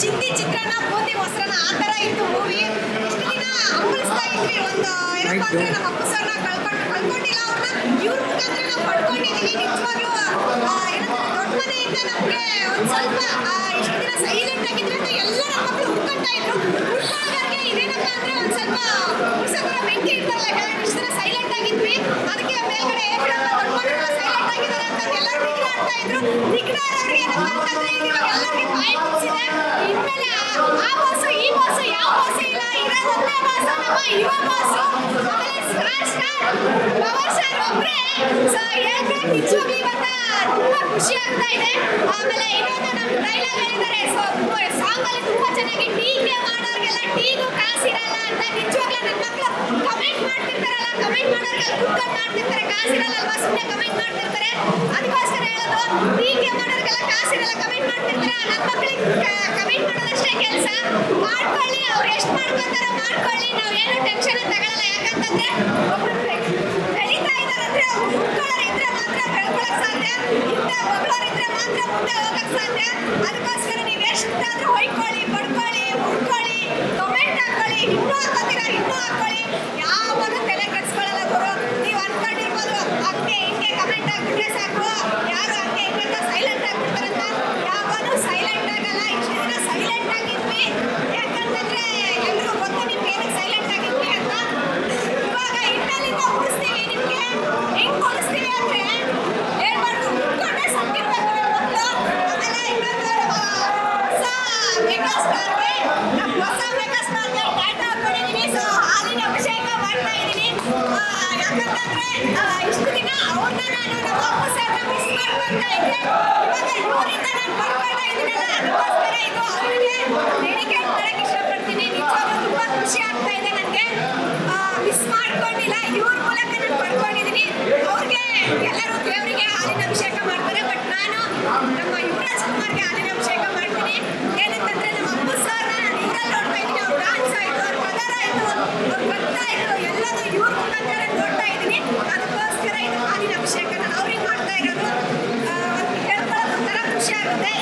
ಚಿಂದಿ ಚಿತ್ರಾನ್ನ ಬೂಂದಿ ಮೊಸರನ್ನ ಆ ಥರ ಇತ್ತು ಮೂವಿ ದಿನ ಹಂಬಲಿಸ್ತಾ ಇದ್ವಿ ಒಂದು ಏನಪ್ಪ ಅಂದ್ರೆ ನಮ್ಮ ಅಪ್ಪು ಸರ್ನ ಕಳ್ಕೊಂಡು ಕಳ್ಕೊಂಡಿಲ್ಲ ಮಾಡ್ತಿರ್ತಾರೆ ಕಮೆಂಟ್ ಮಾಡ್ತಿರ್ತಾರೆ. ಅದಕ್ಕೋಸ್ಕರ ಹೇಳೋದು ಟೀಕೆ ಮಾಡೋರ್ಗೆಲ್ಲ ಕಾಸಿರಲ್ಲ ಕಮೆಂಟ್ ಮಾಡ್ತಿರ್ತಾರೆ? ಅದಕ್ಕೋಸ್ಕರ ನೀವು ಎಷ್ಟಾದ್ರೂ ಹೊಯ್ಕೊಳ್ಳಿ ಪಡ್ಕೊಳ್ಳಿ ಖುಷಿ ಆಗ್ತಾ ಇದೆ ನನಗೆ. ಮಿಸ್ ಮಾಡ್ಕೊಂಡಿಲ್ಲ. ಇವ್ರ ಮೂಲಕ ನಾನು ಪಡ್ಕೊಂಡಿದ್ದೀನಿ ಅವ್ರಿಗೆ, ಎಲ್ಲರೂ ದೇವರಿಗೆ ಹಾಲಿನ ಅಭಿಷೇಕ ಮಾಡ್ತಾರೆ. ಬಟ್ ನಾನು ನಮ್ಮ ಯುವರಾಜ್ ಕುಮಾರ್ಗೆ ಹಾಲಿನ ಅಭಿಷೇಕ ಮಾಡ್ತೀನಿ. ಏನಂತಂದ್ರೆ ನಮ್ಮ ಅಪ್ಪ ಸರ್ ನಾನು ಇವರಲ್ಲಿ ನೋಡ್ತಾ ಇದ್ದೀನಿ. ಅವ್ರ ಡಾನ್ಸ್ ಆಯಿತು, ಅವ್ರ ಕಲರ್ ಆಯಿತು, ಅವ್ರ ಭಕ್ತ ಆಯಿತು ಎಲ್ಲದೂ ಇವ್ರ ಮುಖಾಂತರ ನೋಡ್ತಾ ಇದ್ದೀನಿ. ಅದಕ್ಕೋಸ್ಕರ ಇದು ಹಾಲಿನ ಅಭಿಷೇಕ ಅವ್ರಿಗೆ ಮಾಡ್ತಾ ಇರೋದು. ಒಂಥರ ಖುಷಿ ಆಗುತ್ತೆ.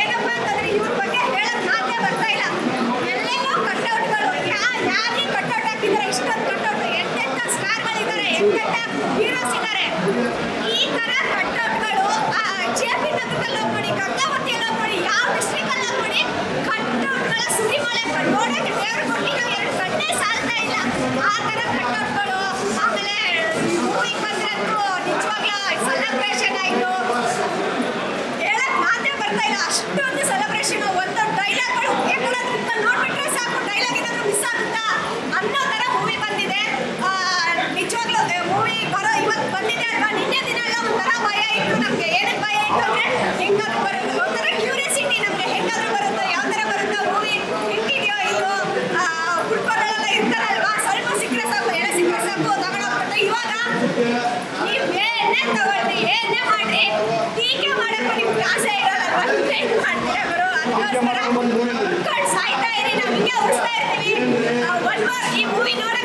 ಏನಪ್ಪ ಅಂತಂದ್ರೆ ಇವ್ರ ಬಗ್ಗೆ ಹೇಳೋದು ಮಾತೇ ಬರ್ತಾ ಇಲ್ಲ. ಎಲ್ಲರೂ ಕಟ್ಟೌಟ್ ಮುಖ್ಯ ಮಾಡ್ಕೊಂಡು ಬಂದು ಕಟ್ಸ್ ಆಯ್ತಾ ಇರಿ ನಮಗೆ ಉಳಿಸ್ತಾ ಇರ್ತೀವಿ ಈ ಮೂವಿ ನೋಡ